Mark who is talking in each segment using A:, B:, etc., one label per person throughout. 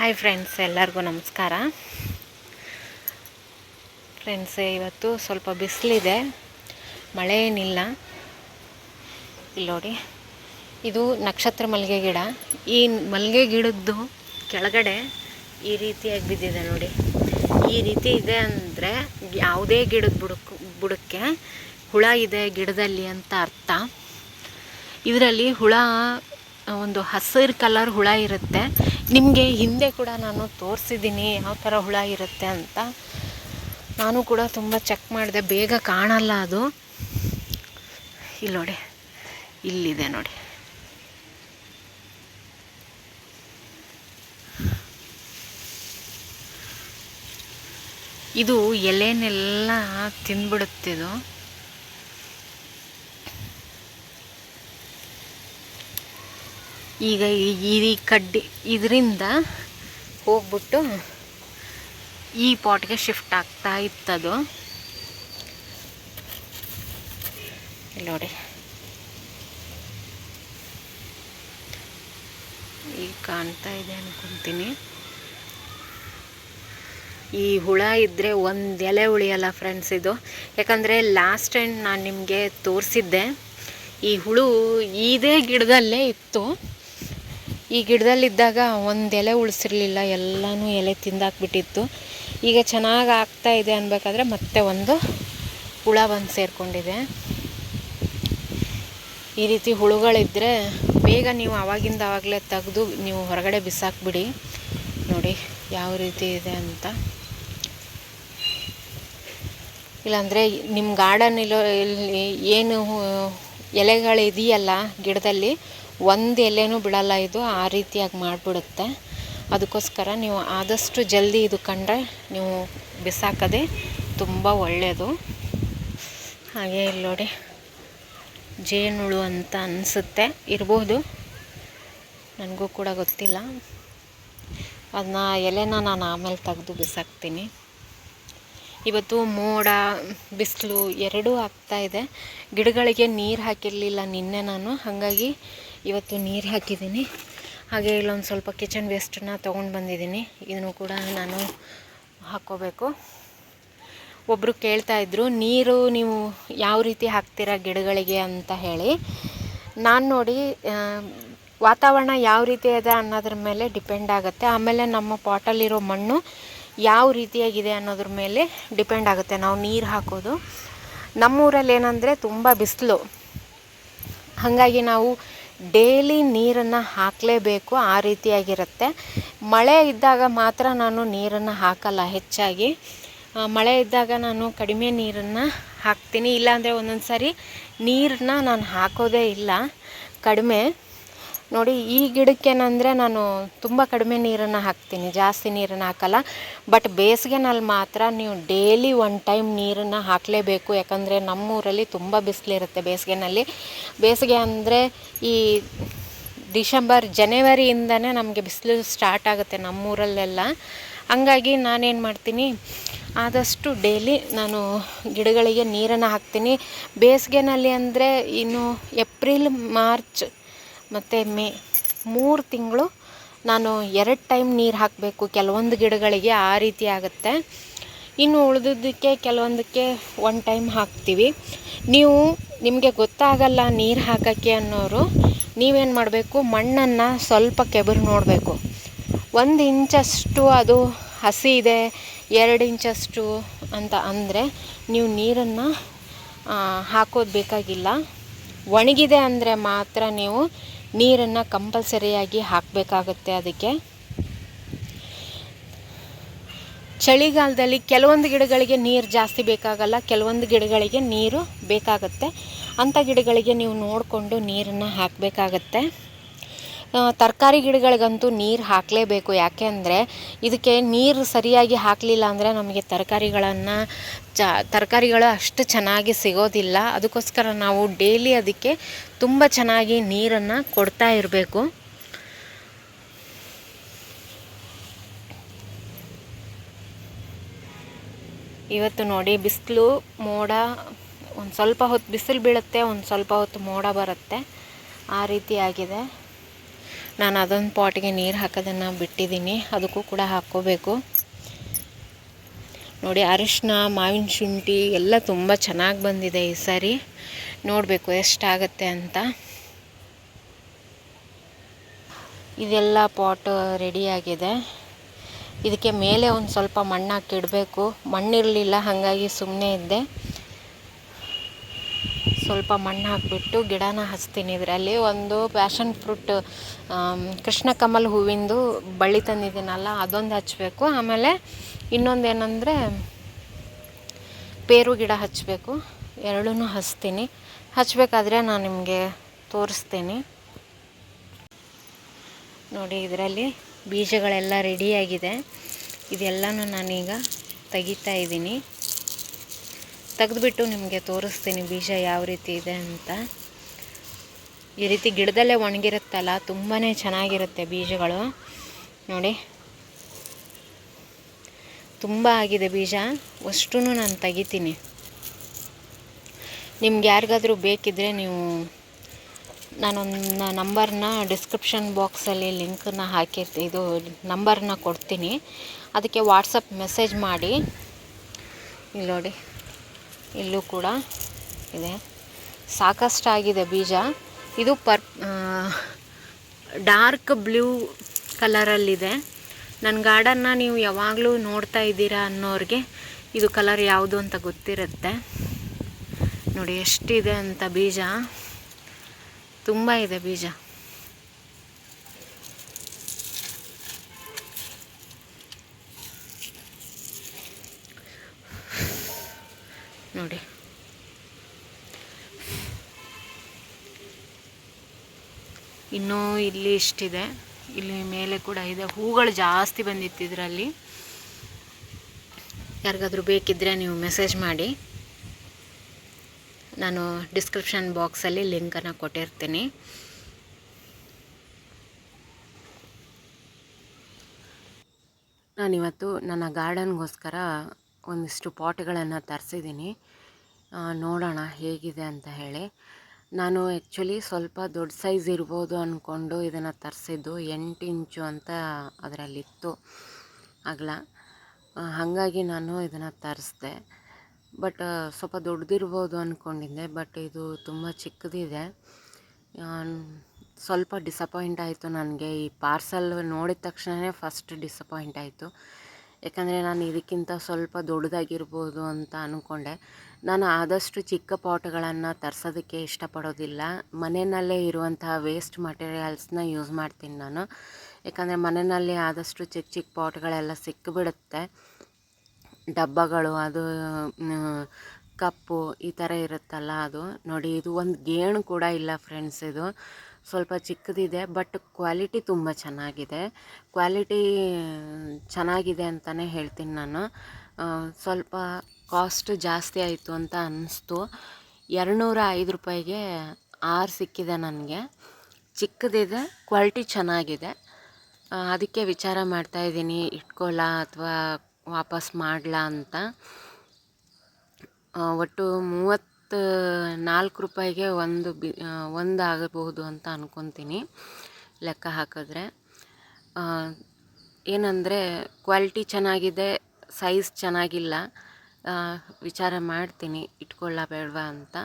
A: Hi friends, ಎಲ್ಲರಿಗೂ ನಮಸ್ಕಾರ. Friends, ಇವತ್ತು ಸ್ವಲ್ಪ ಬಿಸಿಲಿದೆ, ಮಳೆ ಏನಿಲ್ಲ. ಇಲ್ಲಿ ನೋಡಿ, ಇದು ನಕ್ಷತ್ರ ಮಲ್ಲಿಗೆ ಗಿಡ. ಈ ಮಲ್ಲಿಗೆ ಗಿಡದ್ದು ಕೆಳಗಡೆ ಈ ರೀತಿಯಾಗಿ ಬಿದ್ದಿದೆ ನೋಡಿ. ಈ ರೀತಿ ಇದೆ ಅಂದರೆ ಯಾವುದೇ ಗಿಡದ ಬುಡಕ್ಕೆ ಬುಡಕ್ಕೆ ಹುಳ ಇದೆ ಗಿಡದಲ್ಲಿ ಅಂತ ಅರ್ಥ. ಇದರಲ್ಲಿ ಹುಳ, ಒಂದು ಹಸಿರು ಕಲರ್ ಹುಳ ಇರುತ್ತೆ. ನಿಮಗೆ ಹಿಂದೆ ಕೂಡ ನಾನು ತೋರಿಸಿದ್ದೀನಿ ಯಾವ ಥರ ಹುಳ ಇರುತ್ತೆ ಅಂತ. ನಾನು ಕೂಡ ತುಂಬ ಚೆಕ್ ಮಾಡಿದೆ, ಬೇಗ ಕಾಣಲ್ಲ ಅದು. ಇಲ್ಲಿ ನೋಡಿ, ಇಲ್ಲಿದೆ ನೋಡಿ. ಇದು ಎಲೆನೆಲ್ಲ ತಿಂದ್ಬಿಡುತ್ತಿದು ಈಗ ಈ ಕಡ್ಡಿ ಇದರಿಂದ ಹೋಗ್ಬಿಟ್ಟು ಈ ಪಾಟ್ಗೆ ಶಿಫ್ಟ್ ಆಗ್ತಾ ಇತ್ತದು. ನೋಡಿ. ಈಗ ಕಾಣ್ತಾ ಇದೆ ಅನ್ಕೊಂತೀನಿ. ಈ ಹುಳ ಇದ್ದರೆ ಒಂದು ಎಲೆ ಉಳಿಯಲ್ಲ ಫ್ರೆಂಡ್ಸ್ ಇದು. ಯಾಕಂದರೆ ಲಾಸ್ಟ್ ಟೈಮ್ ನಾನು ನಿಮಗೆ ತೋರಿಸಿದ್ದೆ. ಈ ಹುಳು ಇದೇ ಗಿಡದಲ್ಲೇ ಇತ್ತು. ಈ ಗಿಡದಲ್ಲಿದ್ದಾಗ ಒಂದು ಎಲೆ ಉಳಿಸಿರ್ಲಿಲ್ಲ, ಎಲ್ಲನೂ ಎಲೆ ತಿಂದಾಕ್ಬಿಟ್ಟಿತ್ತು. ಈಗ ಚೆನ್ನಾಗಿ ಆಗ್ತಾ ಇದೆ ಅನ್ಬೇಕಾದ್ರೆ ಮತ್ತೆ ಒಂದು ಹುಳ ಬಂದು ಸೇರಿಕೊಂಡಿದೆ. ಈ ರೀತಿ ಹುಳುಗಳಿದ್ದರೆ ಬೇಗ ನೀವು ಆವಾಗಿಂದ ಆವಾಗಲೇ ತೆಗೆದು ನೀವು ಹೊರಗಡೆ ಬಿಸಾಕ್ಬಿಡಿ. ನೋಡಿ ಯಾವ ರೀತಿ ಇದೆ ಅಂತ. ಇಲ್ಲಾಂದರೆ ನಿಮ್ಮ ಗಾರ್ಡನ್ ಇಲ್ಲೋ, ಇಲ್ಲಿ ಏನು ಎಲೆಗಳಿದೆಯಲ್ಲ ಗಿಡದಲ್ಲಿ ಒಂದು ಎಲೆನೂ ಬಿಡಲ್ಲ ಇದು, ಆ ರೀತಿಯಾಗಿ ಮಾಡಿಬಿಡುತ್ತೆ. ಅದಕ್ಕೋಸ್ಕರ ನೀವು ಆದಷ್ಟು ಜಲ್ದಿ ಇದು ಕಂಡ್ರೆ ನೀವು ಬಿಸಾಕೋದೇ ತುಂಬ ಒಳ್ಳೆಯದು ಹಾಗೆ ಇಲ್ಲಿ ನೋಡಿ ಜೇನುಳು ಅಂತ ಅನಿಸುತ್ತೆ. ಇರ್ಬೋದು. ನನಗೂ ಕೂಡ ಗೊತ್ತಿಲ್ಲ. ಅದನ್ನ ಎಲೆನ ನಾನು ಆಮೇಲೆ ತೆಗೆದು ಬಿಸಾಕ್ತೀನಿ. ಇವತ್ತು ಮೋಡ, ಬಿಸಿಲು ಎರಡೂ ಆಗ್ತಾಯಿದೆ ಗಿಡಗಳಿಗೆ ನೀರು ಹಾಕಿರಲಿಲ್ಲ ನಿನ್ನೆ ನಾನು. ಹಾಗಾಗಿ ಇವತ್ತು ನೀರು ಹಾಕಿದ್ದೀನಿ. ಹಾಗೆ ಇಲ್ಲೊಂದು ಸ್ವಲ್ಪ ಕಿಚನ್ ವೇಸ್ಟನ್ನ ತೊಗೊಂಡು ಬಂದಿದ್ದೀನಿ. ಇದನ್ನು ಕೂಡ ನಾನು ಹಾಕ್ಕೋಬೇಕು ಒಬ್ಬರು ಕೇಳ್ತಾಯಿದ್ರು ನೀರು ನೀವು ಯಾವ ರೀತಿ ಹಾಕ್ತೀರಾ ಗಿಡಗಳಿಗೆ? ಅಂತ ಹೇಳಿ. ನಾನು ನೋಡಿ ವಾತಾವರಣ ಯಾವ ರೀತಿ ಇದೆ ಅನ್ನೋದ್ರ ಮೇಲೆ ಡಿಪೆಂಡ್ ಆಗುತ್ತೆ. ಆಮೇಲೆ ನಮ್ಮ ಪಾಟಲ್ಲಿರೋ ಮಣ್ಣು ಯಾವ ರೀತಿಯಾಗಿದೆ ಅನ್ನೋದ್ರ ಮೇಲೆ ಡಿಪೆಂಡ್ ಆಗುತ್ತೆ. ನಾವು ನೀರು ಹಾಕೋದು. ನಮ್ಮೂರಲ್ಲಿ ಏನಂದರೆ ತುಂಬ ಬಿಸಿಲು. ಹಾಗಾಗಿ ನಾವು ಡೈಲಿ ನೀರನ್ನು ಹಾಕಲೇಬೇಕು, ಆ ರೀತಿಯಾಗಿರುತ್ತೆ. ಮಳೆ ಇದ್ದಾಗ ಮಾತ್ರ ನಾನು ನೀರನ್ನು ಹಾಕಲ್ಲ ಹೆಚ್ಚಾಗಿ. ಮಳೆ ಇದ್ದಾಗ ನಾನು ಕಡಿಮೆ ನೀರನ್ನು ಹಾಕ್ತೀನಿ. ಇಲ್ಲಾಂದರೆ ಒಂದೊಂದು ಸಾರಿ ನೀರನ್ನ ನಾನು ಹಾಕೋದೇ ಇಲ್ಲ. ಕಡಿಮೆ. ನೋಡಿ, ಈ ಗಿಡಕ್ಕೇನಂದರೆ ನಾನು ತುಂಬ ಕಡಿಮೆ ನೀರನ್ನು ಹಾಕ್ತೀನಿ, ಜಾಸ್ತಿ ನೀರನ್ನು ಹಾಕಲ್ಲ. ಬಟ್ ಬೇಸಿಗೆನಲ್ಲಿ ಮಾತ್ರ ನೀವು ಡೈಲಿ ಒನ್ ಟೈಮ್ ನೀರನ್ನು ಹಾಕಲೇಬೇಕು. ಯಾಕಂದರೆ ನಮ್ಮೂರಲ್ಲಿ ತುಂಬ ಬಿಸಿಲಿರುತ್ತೆ ಬೇಸಿಗೆನಲ್ಲಿ. ಬೇಸಿಗೆ ಅಂದರೆ ಈ ಡಿಸೆಂಬರ್, ಜನವರಿಯಿಂದನೇ ನಮಗೆ ಬಿಸಿಲು ಸ್ಟಾರ್ಟ್ ಆಗುತ್ತೆ ನಮ್ಮೂರಲ್ಲೆಲ್ಲ. ಹಂಗಾಗಿ ನಾನೇನು ಮಾಡ್ತೀನಿ, ಆದಷ್ಟು ಡೈಲಿ ನಾನು ಗಿಡಗಳಿಗೆ ನೀರನ್ನು ಹಾಕ್ತೀನಿ. ಬೇಸಿಗೆನಲ್ಲಿ ಅಂದರೆ ಇನ್ನು ಏಪ್ರಿಲ್, ಮಾರ್ಚ್ ಮತ್ತು ಮೇ, ಮೂರು ತಿಂಗಳು ನಾನು ಎರಡು ಟೈಮ್ ನೀರು ಹಾಕಬೇಕು. ಕೆಲವೊಂದು ಗಿಡಗಳಿಗೆ ಆ ರೀತಿ ಆಗುತ್ತೆ. ಇನ್ನು ಉಳಿದಿದ್ದಕ್ಕೆ ಕೆಲವೊಂದಕ್ಕೆ ಒನ್ ಟೈಮ್ ಹಾಕ್ತೀವಿ. ನೀವು ನಿಮಗೆ ಗೊತ್ತಾಗಲ್ಲ ನೀರು ಹಾಕೋಕ್ಕೆ ಅನ್ನೋರು, ನೀವೇನು ಮಾಡಬೇಕು? ಮಣ್ಣನ್ನು ಸ್ವಲ್ಪ ಕೆಬರು ನೋಡಬೇಕು. ಒಂದು ಇಂಚಷ್ಟು ಅದು ಹಸಿ ಇದೆ, ಎರಡು ಇಂಚಷ್ಟು ಅಂತ ಅಂದರೆ ನೀವು ನೀರನ್ನು ಹಾಕೋದು ಬೇಕಾಗಿಲ್ಲ. ಒಣಗಿದೆ ಅಂದರೆ ಮಾತ್ರ ನೀವು ನೀರನ್ನು ಕಂಪಲ್ಸರಿಯಾಗಿ ಹಾಕಬೇಕಾಗುತ್ತೆ ಅದಕ್ಕೆ. ಚಳಿಗಾಲದಲ್ಲಿ ಕೆಲವೊಂದು ಗಿಡಗಳಿಗೆ ನೀರು ಜಾಸ್ತಿ ಬೇಕಾಗಲ್ಲ, ಕೆಲವೊಂದು ಗಿಡಗಳಿಗೆ ನೀರು ಬೇಕಾಗುತ್ತೆ. ಅಂಥ ಗಿಡಗಳಿಗೆ ನೀವು ನೋಡಿಕೊಂಡು ನೀರನ್ನು ಹಾಕಬೇಕಾಗತ್ತೆ. ತರಕಾರಿ ಗಿಡಗಳಿಗಂತೂ ನೀರು ಹಾಕಲೇಬೇಕು. ಯಾಕೆ ಅಂದರೆ ಇದಕ್ಕೆ ನೀರು ಸರಿಯಾಗಿ ಹಾಕಲಿಲ್ಲ ಅಂದರೆ ನಮಗೆ ತರಕಾರಿಗಳನ್ನು ಚ, ತರಕಾರಿಗಳು ಅಷ್ಟು ಚೆನ್ನಾಗಿ ಸಿಗೋದಿಲ್ಲ. ಅದಕ್ಕೋಸ್ಕರ ನಾವು ಡೈಲಿ ಅದಕ್ಕೆ ತುಂಬ ಚೆನ್ನಾಗಿ ನೀರನ್ನು ಕೊಡ್ತಾ ಇರಬೇಕು. ಇವತ್ತು ನೋಡಿ ಬಿಸಿಲು ಮೋಡ, ಒಂದು ಸ್ವಲ್ಪ ಹೊತ್ತು ಬಿಸಿಲು ಬೀಳುತ್ತೆ, ಒಂದು ಸ್ವಲ್ಪ ಹೊತ್ತು ಮೋಡ ಬರುತ್ತೆ. ಆ ರೀತಿ ಆಗಿದೆ.
B: ನಾನು ಅದೊಂದು ಪಾಟ್ಗೆ ನೀರು ಹಾಕೋದನ್ನು ಬಿಟ್ಟಿದ್ದೀನಿ, ಅದಕ್ಕೂ ಕೂಡ ಹಾಕ್ಕೋಬೇಕು. ನೋಡಿ, ಅರಿಶಿನ, ಮಾವಿನ ಶುಂಠಿ ಎಲ್ಲ ತುಂಬ ಚೆನ್ನಾಗಿ ಬಂದಿದೆ ಈ ಸಾರಿ. ನೋಡಬೇಕು ಎಷ್ಟಾಗತ್ತೆ ಅಂತ. ಇದೆಲ್ಲ ಪಾಟ್ ರೆಡಿಯಾಗಿದೆ ಇದಕ್ಕೆ ಮೇಲೆ ಒಂದು ಸ್ವಲ್ಪ ಮಣ್ಣು ಹಾಕಿಡಬೇಕು ಮಣ್ಣಿರಲಿಲ್ಲ, ಹಾಗಾಗಿ ಸುಮ್ಮನೆ ಇದ್ದೆ. ಸ್ವಲ್ಪ ಮಣ್ಣು ಹಾಕಿಬಿಟ್ಟು ಗಿಡನ ಹಚ್ತೀನಿ. ಇದರಲ್ಲಿ ಒಂದು ಪ್ಯಾಷನ್ ಫ್ರೂಟ್ ಕೃಷ್ಣ ಕಮಲ್ ಹೂವಿಂದು ಬಳ್ಳಿ ತಂದಿದ್ದೀನಲ್ಲ, ಅದೊಂದು ಹಚ್ಚಬೇಕು ಆಮೇಲೆ ಇನ್ನೊಂದು ಏನಂದರೆ ಪೇರು ಗಿಡ ಹಚ್ಚಬೇಕು ಎರಡೂ ಹಚ್ತೀನಿ. ಹಚ್ಚಬೇಕಾದ್ರೆ ನಾನು ನಿಮಗೆ ತೋರಿಸ್ತೀನಿ. ನೋಡಿ, ಇದರಲ್ಲಿ ಬೀಜಗಳೆಲ್ಲ ರೆಡಿಯಾಗಿದೆ ಇದೆಲ್ಲನೂ ನಾನೀಗ ತೆಗಿತಾ ಇದ್ದೀನಿ. ತೆಗೆದುಬಿಟ್ಟು ನಿಮಗೆ ತೋರಿಸ್ತೀನಿ ಬೀಜ ಯಾವ ರೀತಿ ಇದೆ ಅಂತ. ಈ ರೀತಿ ಗಿಡದಲ್ಲೇ ಒಣಗಿರುತ್ತಲ್ಲ ತುಂಬಾ ಚೆನ್ನಾಗಿರುತ್ತೆ ಬೀಜಗಳು. ನೋಡಿ. ತುಂಬ ಆಗಿದೆ ಬೀಜ. ಅಷ್ಟೂ ನಾನು ತೆಗಿತೀನಿ. ನಿಮ್ಗೆ ಯಾರಿಗಾದರೂ ಬೇಕಿದ್ದರೆ ನೀವು ನಾನೊಂದು ನಂಬರ್ನ ಡಿಸ್ಕ್ರಿಪ್ಷನ್ ಬಾಕ್ಸಲ್ಲಿ ಲಿಂಕನ್ನ ಹಾಕಿರ್ತೀನಿ ಇದು ನಂಬರ್ನ ಕೊಡ್ತೀನಿ. ಅದಕ್ಕೆ ವಾಟ್ಸಪ್ ಮೆಸೇಜ್ ಮಾಡಿ. ಇಲ್ಲಿ ನೋಡಿ. ಇಲ್ಲೂ ಕೂಡ ಇದೆ. ಸಾಕಷ್ಟಾಗಿದೆ ಬೀಜ. ಇದು ಪರ್ ಡಾರ್ಕ್ ಬ್ಲೂ ಕಲರಲ್ಲಿದೆ. ನನ್ನ ಗಾರ್ಡನ್ನ ನೀವು ಯಾವಾಗಲೂ ನೋಡ್ತಾ ಇದ್ದೀರಾ ಅನ್ನೋರಿಗೆ ಇದು ಕಲರ್ ಯಾವುದು ಅಂತ ಗೊತ್ತಿರುತ್ತೆ. ನೋಡಿ, ಎಷ್ಟಿದೆ ಅಂತ ಬೀಜ. ತುಂಬ ಇದೆ ಬೀಜ. ನೋಡಿ. ಇನ್ನೂ ಇಲ್ಲಿ ಇಷ್ಟಿದೆ. ಇಲ್ಲಿ ಮೇಲೆ ಕೂಡ ಇದೆ. ಹೂಗಳು ಜಾಸ್ತಿ ಬಂದಿತ್ತು ಇದರಲ್ಲಿ. ಯಾರಿಗಾದರೂ ಬೇಕಿದ್ದರೆ ನೀವು ಮೆಸೇಜ್ ಮಾಡಿ. ನಾನು ಡಿಸ್ಕ್ರಿಪ್ಷನ್ ಬಾಕ್ಸಲ್ಲಿ ಲಿಂಕನ್ನು ಕೊಟ್ಟಿರ್ತೀನಿ. ನಾನಿವತ್ತು ನನ್ನ ಗಾರ್ಡನ್ಗೋಸ್ಕರ ಒಂದಿಷ್ಟು ಪಾಟ್ಗಳನ್ನು ತರಿಸಿದ್ದೀನಿ. ನೋಡೋಣ ಹೇಗಿದೆ ಅಂತ ಹೇಳಿ. ನಾನು ಆ್ಯಕ್ಚುಲಿ ಸ್ವಲ್ಪ ದೊಡ್ಡ ಸೈಜ್ ಇರ್ಬೋದು ಅಂದ್ಕೊಂಡು ಇದನ್ನು ತರಿಸಿದ್ದು ಎಂಟು ಇಂಚು ಅಂತ ಅದರಲ್ಲಿತ್ತು ಅಗಲ. ಹಾಗಾಗಿ ನಾನು ಇದನ್ನು ತರಿಸ್ದೆ. ಬಟ್, ಸ್ವಲ್ಪ ದೊಡ್ಡದಿರ್ಬೋದು ಅಂದ್ಕೊಂಡಿದ್ದೆ ಬಟ್ ಇದು ತುಂಬ ಚಿಕ್ಕದಿದೆ. ಸ್ವಲ್ಪ ಡಿಸಪಾಯಿಂಟ್ ಆಯಿತು ನನಗೆ. ಈ ಪಾರ್ಸಲ್ ನೋಡಿದ ತಕ್ಷಣವೇ ಫಸ್ಟ್ ಡಿಸಪಾಯಿಂಟ್ ಆಯಿತು. ಯಾಕಂದರೆ ನಾನು ಇದಕ್ಕಿಂತ ಸ್ವಲ್ಪ ದೊಡ್ಡದಾಗಿರ್ಬೋದು ಅಂತ ಅಂದ್ಕೊಂಡೆ ನಾನು ಆದಷ್ಟು ಚಿಕ್ಕ ಪಾಟ್ಗಳನ್ನು ತರಿಸೋದಕ್ಕೆ ಇಷ್ಟಪಡೋದಿಲ್ಲ. ಮನೆಯಲ್ಲೇ ಇರುವಂತಹ ವೇಸ್ಟ್ ಮಟೀರಿಯಲ್ಸ್ನ ಯೂಸ್ ಮಾಡ್ತೀನಿ ನಾನು. ಯಾಕಂದರೆ ಮನೆಯಲ್ಲಿ ಆದಷ್ಟು ಚಿಕ್ಕ ಚಿಕ್ಕ ಪಾಟ್ಗಳೆಲ್ಲ ಸಿಕ್ಕಿಬಿಡುತ್ತೆ ಡಬ್ಬಗಳು, ಅದು ಕಪ್ಪು ಈ ಥರ ಇರುತ್ತಲ್ಲ ಅದು. ನೋಡಿ, ಇದು ಒಂದು ಗೇಣು ಕೂಡ ಇಲ್ಲ ಫ್ರೆಂಡ್ಸ್ ಇದು. ಸ್ವಲ್ಪ ಚಿಕ್ಕದಿದೆ, ಬಟ್ ಕ್ವಾಲಿಟಿ ತುಂಬ ಚೆನ್ನಾಗಿದೆ. ಕ್ವಾಲಿಟಿ, ಚೆನ್ನಾಗಿದೆ ಅಂತಲೇ ಹೇಳ್ತೀನಿ ನಾನು. ಸ್ವಲ್ಪ ಕಾಸ್ಟ್ ಜಾಸ್ತಿ ಆಯಿತು ಅಂತ ಅನ್ನಿಸ್ತು ಎರಡುನೂರ ಐದು ರೂಪಾಯಿಗೆ ಆರು ಸಿಕ್ಕಿದೆ ನನಗೆ. ಚಿಕ್ಕದಿದೆ, ಕ್ವಾಲಿಟಿ ಚೆನ್ನಾಗಿದೆ. ಅದಕ್ಕೆ ವಿಚಾರ ಮಾಡ್ತಾಯಿದ್ದೀನಿ ಇಟ್ಕೊಳ್ಳ ಅಥವಾ ವಾಪಸ್ ಮಾಡಲಾ ಅಂತ. ಒಟ್ಟು ಮೂವತ್ತು ನಾಲ್ಕು ರೂಪಾಯಿಗೆ ಒಂದು ಬಿ ಒಂದು ಆಗಬಹುದು ಅಂತ ಅಂದ್ಕೊತೀನಿ ಲೆಕ್ಕ ಹಾಕಿದ್ರೆ. ಏನಂದರೆ ಕ್ವಾಲಿಟಿ ಚೆನ್ನಾಗಿದೆ, ಸೈಜ್ ಚೆನ್ನಾಗಿಲ್ಲ ವಿಚಾರ ಮಾಡ್ತೀನಿ ಇಟ್ಕೊಳ್ಳ ಬೇಡವಾ ಅಂತ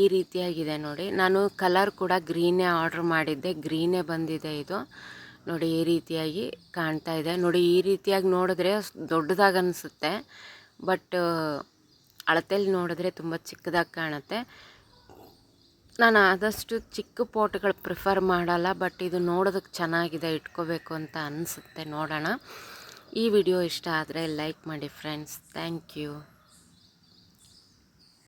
B: ಈ ರೀತಿಯಾಗಿದೆ ನೋಡಿ. ನಾನು ಕಲರ್ ಕೂಡ ಗ್ರೀನೇ ಆರ್ಡ್ರ್ ಮಾಡಿದ್ದೆ, ಗ್ರೀನೇ ಬಂದಿದೆ ಇದು. ನೋಡಿ, ಈ ರೀತಿಯಾಗಿ ಕಾಣ್ತಾ ಇದೆ. ನೋಡಿ, ಈ ರೀತಿಯಾಗಿ ನೋಡಿದ್ರೆ ದೊಡ್ಡದಾಗಿ ಅನಿಸುತ್ತೆ, ಬಟ್ ಅಳತೆಯಲ್ಲಿ ನೋಡಿದ್ರೆ ತುಂಬ ಚಿಕ್ಕದಾಗಿ ಕಾಣುತ್ತೆ. ನಾನು ಆದಷ್ಟು ಚಿಕ್ಕ ಪಾಟ್ಗಳು ಪ್ರಿಫರ್ ಮಾಡಲ್ಲ, ಬಟ್ ಇದು ನೋಡೋದಕ್ಕೆ ಚೆನ್ನಾಗಿದೆ, ಇಟ್ಕೋಬೇಕು ಅಂತ ಅನಿಸುತ್ತೆ. ನೋಡೋಣ. ಈ ವಿಡಿಯೋ ಇಷ್ಟ ಆದರೆ ಲೈಕ್ ಮಾಡಿ ಫ್ರೆಂಡ್ಸ್. Thank you.